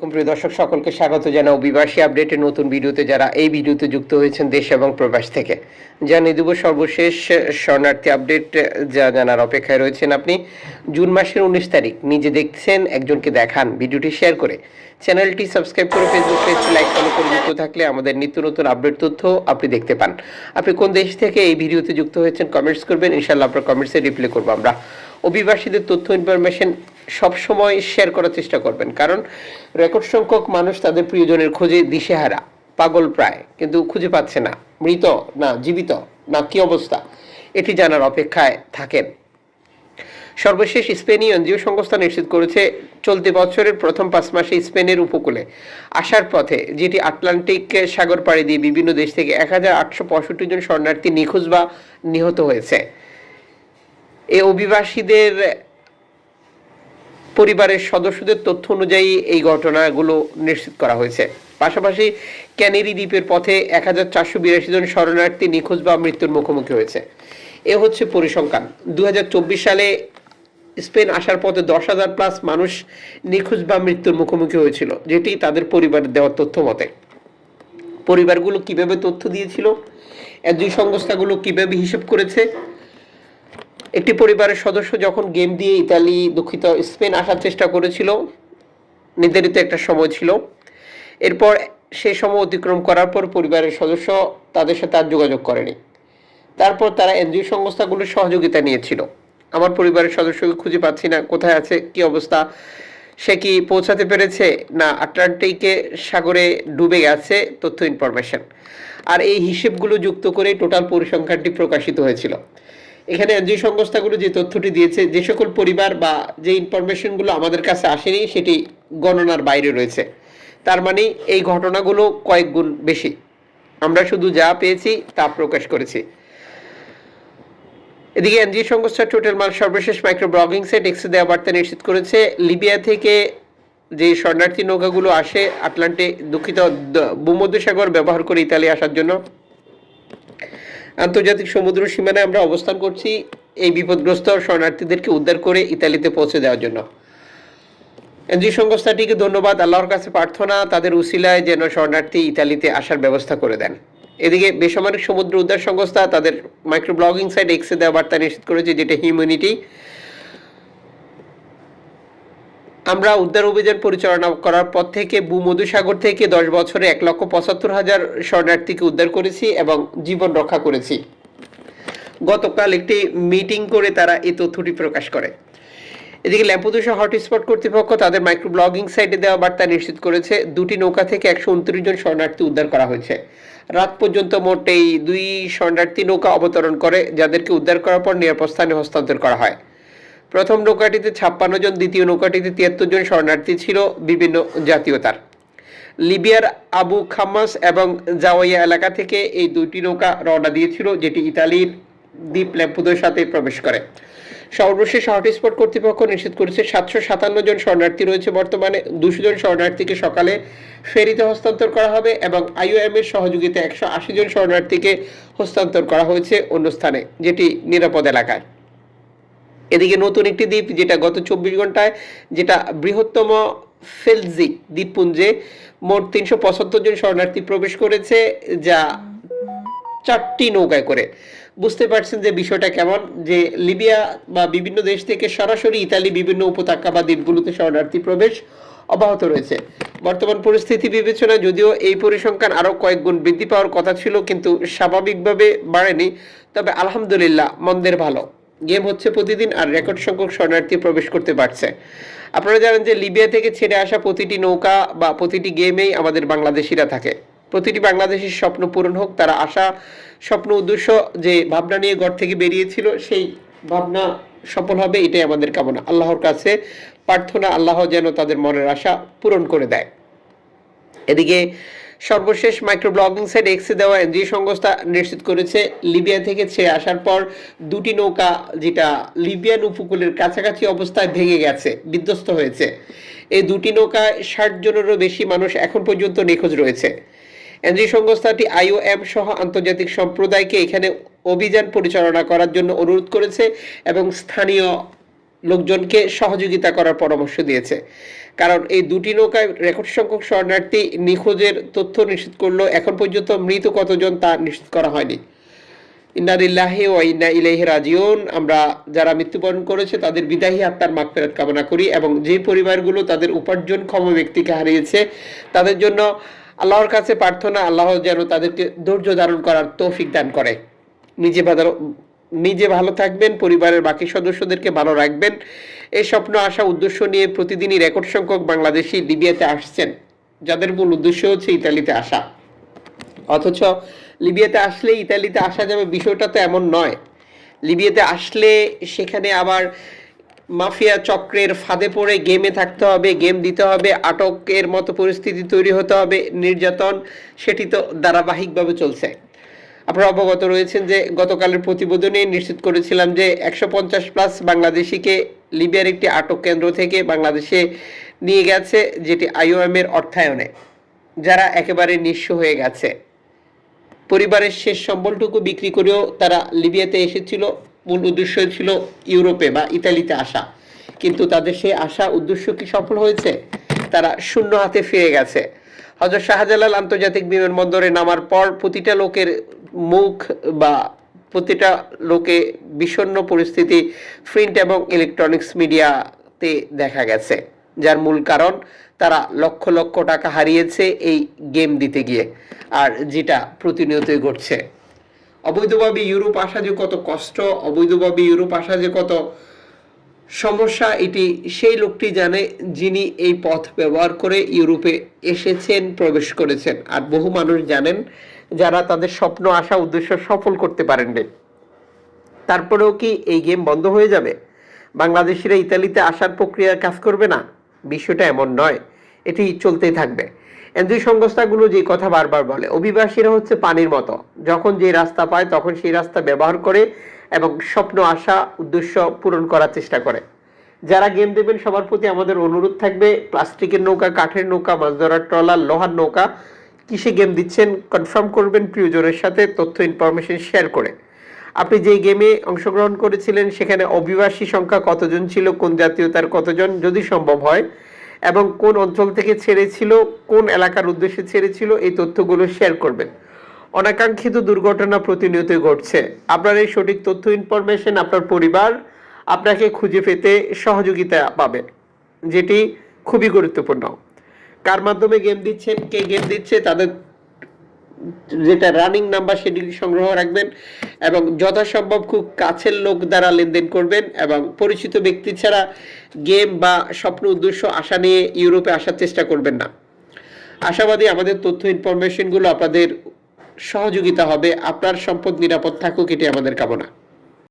প্রিয় দর্শক, সকলকে স্বাগত জানাও অভিবাসী আপডেটের নতুন ভিডিওতে যারা এই ভিডিওতে যুক্ত হয়েছেন দেশ এবং প্রবাস থেকে। জানিয়ে দেব সর্বশেষ শরণার্থী আপডেট, যা জানার অপেক্ষায় রয়েছেন আপনি। জুন মাসের উনিশ তারিখ, নিজে দেখছেন, একজনকে দেখান। ভিডিওটি শেয়ার করে চ্যানেলটি সাবস্ক্রাইব করে ফেসবুক পেজটি লাইক ফলো করে যুক্ত থাকলে আমাদের নিত্য নতুন আপডেট তথ্য আপনি দেখতে পান। আপনি কোন দেশ থেকে এই ভিডিওতে যুক্ত হয়েছেন কমেন্টস করবেন। ইনশাল্লাহ আপনার কমেন্টসে রিপ্লাই করব আমরা। অভিবাসীদের তথ্য ইনফরমেশন সবসময় শেয়ার করার চেষ্টা করবেন। কারণ রেকর্ড সংখ্যক মানুষ তাদের প্রিয়জনের খোঁজে দিশেহারা, পাগল প্রায়, কিন্তু খুঁজে পাচ্ছে না। মৃত না জীবিত না কি অবস্থা? এটি জানার অপেক্ষায় থাকেন। সর্বশেষ স্পেনীয় এনজিও সংস্থা নিশ্চিত করেছে, চলতি বছরের প্রথম পাঁচ মাসে স্পেনের উপকূলে আসার পথে যেটি আটলান্টিক সাগর পাড়ি দিয়ে বিভিন্ন দেশ থেকে এক হাজার আটশো পঁয়ষট্টি জন শরণার্থী নিখোঁজ বা নিহত হয়েছে। এই অভিবাসীদের পরিবারের সদস্যদের তথ্য অনুযায়ী এই ঘটনাগুলো নিশ্চিত করা হয়েছে। পাশাপাশি ক্যানেরি দ্বীপের পথে এক হাজার চারশো বিরাশি জন শরণার্থী নিখোঁজ বা মৃত্যুর মুখোমুখি হয়েছে। এ হচ্ছে পরিসংখ্যান। দু হাজার চব্বিশ সালে স্পেন আসার পথে দশ হাজার প্লাস মানুষ নিখোঁজ বা মৃত্যুর মুখোমুখি হয়েছিল, যেটি তাদের পরিবারের দেওয়ার তথ্য মতে। পরিবারগুলো কীভাবে তথ্য দিয়েছিল? দুই সংস্থাগুলো কীভাবে হিসেব করেছে? একটি পরিবারের সদস্য যখন গেম দিয়ে ইতালি, দুঃখিত স্পেন আসার চেষ্টা করেছিল, নির্ধারিত একটা সময় ছিল। এরপর সেই সময় অতিক্রম করার পর পরিবারের সদস্য তাদের সাথে আর যোগাযোগ করেনি। তারপর তারা এনজিও সংস্থাগুলোর সহযোগিতা নিয়েছিল। আমার পরিবারের সদস্যকে খুঁজে পাচ্ছি না, কোথায় আছে, কি অবস্থা, সে কি পৌঁছাতে পেরেছে? না, আটলান্টিকে সাগরে ডুবে গেছে, তথ্য ইনফরমেশন। আর এই হিসেবগুলো যুক্ত করে টোটাল পরিসংখ্যানটি প্রকাশিত হয়েছিল। এখানে এনজিও সংস্থাগুলো যে তথ্যটি দিয়েছে, যে সকল পরিবার বা যে ইনফরমেশনগুলো আমাদের কাছে আসেনি, সেটি গণনার বাইরে রয়েছে। তার মানে এই ঘটনাগুলো কয়েক গুণ বেশি। আমরা শুধু যা পেয়েছি, তা প্রকাশ করেছি। এদিকে এনজিও সংস্থা টোটাল মাল সর্বশেষ মাইক্রো ব্লগিং সেট এক্সে দেওয়া বার্তা নিশ্চিত করেছে, লিবিয়া থেকে যে শরণার্থী নৌকাগুলো আসে, আটলান্টিক দুঃখিত ভূমধ্যসাগর ব্যবহার করে ইতালি আসার জন্য। আন্তর্জাতিক সমুদ্র সীমানায় আমরা অবস্থান করছি এই বিপদগ্রস্ত শরণার্থীদেরকে উদ্ধার করে ইতালিতে পৌঁছে দেওয়ার জন্য। এনজিও সংস্থাটিকে ধন্যবাদ, আল্লাহর কাছে প্রার্থনা, তাদের উসিলায় যেন শরণার্থী ইতালিতে আসার ব্যবস্থা করে দেন। এদিকে বেসামরিক সমুদ্র উদ্ধার সংস্থা তাদের মাইক্রো ব্লগিং সাইট এক্সে দেওয়া বার্তা নিশ্চিত করেছে, যেটা হিউম্যানিটি আমরা উদ্ধার অভিযান পরিচালনা করার পর থেকে ভূমধুসাগর থেকে দশ বছরে এক লক্ষ পঁচাত্তর হাজার শরণার্থীকে উদ্ধার করেছি এবং জীবন রক্ষা করেছি। গতকাল একটি মিটিং করে তারা এই তথ্যটি প্রকাশ করে। এদিকে ল্যাম্পুদুসা হটস্পট কর্তৃপক্ষ তাদের মাইক্রো ব্লগিং সাইটে দেওয়া বার্তা নিশ্চিত করেছে, দুটি নৌকা থেকে একশো উনত্রিশ জন শরণার্থী উদ্ধার করা হয়েছে। রাত পর্যন্ত মোট এই দুই শরণার্থী নৌকা অবতরণ করে, যাদেরকে উদ্ধার করার পর নিরাপদ স্থানে হস্তান্তর করা হয়। প্রথম নৌকাটিতে ছাপ্পান্ন জন, দ্বিতীয় নৌকাটিতে তিয়াত্তর জন শরণার্থী ছিল বিভিন্ন জাতীয়তার। লিবিয়ার আবু খামাস এবং জাওয়াইয়া এলাকা থেকে এই দুইটি নৌকা রওনা দিয়েছিল, যেটি ইতালির দ্বীপ ল্যাম্পুদের সাথে প্রবেশ করে। সর্বশেষ হটস্পট কর্তৃপক্ষ নিশ্চিত করেছে, সাতশো সাতান্ন জন শরণার্থী রয়েছে বর্তমানে, দুশো জন শরণার্থীকে সকালে ফেরিতে হস্তান্তর করা হবে এবং আইওএম এর সহযোগিতা একশো আশি জন শরণার্থীকে হস্তান্তর করা হয়েছে অন্য স্থানে, যেটি নিরাপদ এলাকায়। এদিকে নতুন একটি দ্বীপ যেটা গত চব্বিশ ঘন্টায় যেটা বৃহত্তম ফেলজি দ্বীপপুঞ্জে মোট তিনশো পঁচাত্তর জন শরণার্থী প্রবেশ করেছে, যা চারটি নৌকায় করে। বুঝতে পারছেন যে বিষয়টা কেমন? যে লিবিয়া বা বিভিন্ন দেশ থেকে সরাসরি ইতালি বিভিন্ন উপত্যকা বা দ্বীপগুলোতে শরণার্থী প্রবেশ অব্যাহত রয়েছে। বর্তমান পরিস্থিতি বিবেচনায় যদিও এই পরিসংখ্যান আরও কয়েক গুণ বৃদ্ধি পাওয়ার কথা ছিল, কিন্তু স্বাভাবিকভাবে বাড়েনি। তবে আলহামদুলিল্লাহ, মন্দের ভালো। গেম হচ্ছে প্রতিদিন আর রেকর্ড সংখ্যক শরণার্থী প্রবেশ করতে পারছে আপনারা জানেন যে লিবিয়া থেকে ছেড়ে আসা প্রতিটি নৌকা বা প্রতিটি গেমেই আমাদের বাংলাদেশিরা থাকে। প্রতিটি বাংলাদেশের স্বপ্ন পূরণ হোক, তারা আশা, স্বপ্ন, উদ্দেশ্য, যে ভাবনা নিয়ে ঘর থেকে বেরিয়েছিল, সেই ভাবনা সফল হবে, এটাই আমাদের কামনা। আল্লাহর কাছে প্রার্থনা, আল্লাহ যেন তাদের মনের আশা পূরণ করে দেয়। এদিকে সর্বশেষ মাইক্রো ব্লগিং সাইট এক্সে দেওয়া এনজিও সংস্থা নিশ্চিত করেছে, লিবিয়া থেকে ছেড়ে আসার পর দুটি নৌকা যেটা লিবিয়ান উপকূলের কাছাকাছি অবস্থায় ভেঙে গেছে, বিধ্বস্ত হয়েছে। এই দুটি নৌকায় ষাট জনেরও বেশি মানুষ এখন পর্যন্ত নিখোঁজ রয়েছে। এনজিও সংস্থাটি আইওএম সহ আন্তর্জাতিক সম্প্রদায়কে এখানে অভিযান পরিচালনা করার জন্য অনুরোধ করেছে এবং স্থানীয় লোকজনকে সহযোগিতা করার পরামর্শ দিয়েছে। কারণ এই দুটি নৌকায় রেকর্ড সংখ্যক শরণার্থী নিখোঁজের তথ্য নিশ্চিত করল, এখন পর্যন্ত মৃত কতজন তা নিশ্চিত করা হয়নি। ইন্নাদিল্লাহি ও ইন্না ইলাইহি রাজিউন। আমরা যারা মৃত্যুবরণ করেছে, তাদের বিদায়ী আত্মার মাগফিরাত কামনা করি এবং যে পরিবারগুলো তাদের উপার্জনক্ষম ব্যক্তিকে হারিয়েছে, তাদের জন্য আল্লাহর কাছে প্রার্থনা, আল্লাহ যেন তাদেরকে ধৈর্য ধারণ করার তৌফিক দান করে। নিজে নিজে ভালো থাকবেন, পরিবারের বাকি সদস্যদেরকে ভালো রাখবেন। এই স্বপ্ন, আশা, উদ্দেশ্য নিয়ে প্রতিদিনই রেকর্ড সংখ্যক বাংলাদেশি লিবিয়াতে আসছেন। যাদের মূল উদ্দেশ্য হচ্ছে ইতালিতে আসা। অথচ লিবিয়াতে আসলে ইতালিতে আসা যাবে বিষয়টা তো এমন নয়। লিবিয়াতে আসলে সেখানে আবার মাফিয়া চক্রের ফাঁদে পড়ে গেমে থাকতে হবে, গেম দিতে হবে, আটকের মতো পরিস্থিতি তৈরি হতে হবে, নির্যাতন, সেটি তো ধারাবাহিকভাবে চলছে। আপনারা অবগত রয়েছেন যে গতকালের প্রতিবেদনে নিশ্চিত করেছিলাম যে একশো পঞ্চাশ প্লাস বাংলাদেশিকে লিবিয়ার একটি আটক কেন্দ্র থেকে বাংলাদেশে নিয়ে গেছে, যেটি আইওএম এর অর্থায়নে, যারা একেবারে নিঃস্ব হয়ে গেছে। পরিবারের শেষ সম্বলটুকু বিক্রি করেও তারা লিবিয়াতে এসেছিল। মূল উদ্দেশ্য ছিল ইউরোপে বা ইতালিতে আসা। কিন্তু তাদের সেই আশা, উদ্দেশ্য কি সফল হয়েছে? তারা শূন্য হাতে ফিরে গেছে। হজরত শাহজালাল আন্তর্জাতিক বিমানবন্দরে নামার পর প্রতিটা লোকের মুখ বা প্রতিটা লোকে বিষণ্ণ পরিস্থিতি, প্রিন্ট এবং ইলেকট্রনিক্স মিডিয়াতে দেখা গেছে, যার মূল কারণ তারা লক্ষ লক্ষ টাকা হারিয়েছে এই গেম দিতে গিয়ে, আর যেটা প্রতিনিয়তই ঘটছে। অবৈধভাবে ইউরোপ আসা যে কত কষ্ট, অবৈধভাবে ইউরোপ আসা যে কত সমস্যা এটি, সেই লোকটি জানে যিনি এই পথ ব্যবহার করে ইউরোপে এসেছেন, প্রবেশ করেছেন। আর বহু মানুষ জানেন যারা তাদের স্বপ্ন, আশা, উদ্দেশ্য সফল করতে পারেননি। তারপরেও কি এই গেম বন্ধ হয়ে যাবে? বাংলাদেশিরা ইতালিতে আসার প্রক্রিয়া কাজ করবে না? বিষয়টা এমন নয়, এটি চলতেই থাকবে। এনজিও সংস্থাগুলো যে কথা বারবার বলে, অভিবাসীরা হচ্ছে পানির মতো। যখন যে রাস্তা পায়, তখন সেই রাস্তা ব্যবহার করে এবং স্বপ্ন, আশা, উদ্দেশ্য পূরণ করার চেষ্টা করে। যারা গেম দেবেন, সবার প্রতি আমাদের অনুরোধ থাকবে, প্লাস্টিকের নৌকা, কাঠের নৌকা, মাছ ধরার ট্রলার, লোহার নৌকা, কিসে গেম দিচ্ছেন কনফার্ম করবেন প্রিয়জনের সাথে, তথ্য ইনফরমেশন শেয়ার করে। আপনি যে গেমে অংশগ্রহণ করেছিলেন, সেখানে অভিবাসী সংখ্যা কতজন ছিল, কোন জাতীয়তার কতজন, যদি সম্ভব হয় এবং কোন অঞ্চল থেকে ছেড়েছিল, কোন এলাকার উদ্দেশ্যে ছেড়েছিল, এই তথ্যগুলো শেয়ার করবেন। অনাকাঙ্ক্ষিত দুর্ঘটনা প্রতিনিয়তই ঘটছে। আপনার এই সঠিক তথ্য ইনফরমেশন আপনার পরিবার আপনাকে খুঁজে পেতে সহযোগিতা পাবে, যেটি খুবই গুরুত্বপূর্ণ। কার মাধ্যমে গেম দিচ্ছেন, কে গেম দিচ্ছে, তাদের যেটা রানিং নাম্বার সেটি সংগ্রহ রাখবেন এবং যথাসম্ভব খুব কাছের লোক দ্বারা লেনদেন করবেন এবং পরিচিত ব্যক্তি ছাড়া গেম বা স্বপ্ন, উদ্দেশ্য, আশা নিয়ে ইউরোপে আসার চেষ্টা করবেন না। আশাবাদী আমাদের তথ্য ইনফরমেশনগুলো আপনাদের সহযোগিতা হবে। আপনার সম্পদ নিরাপদ থাকুক, এটি আমাদের কামনা।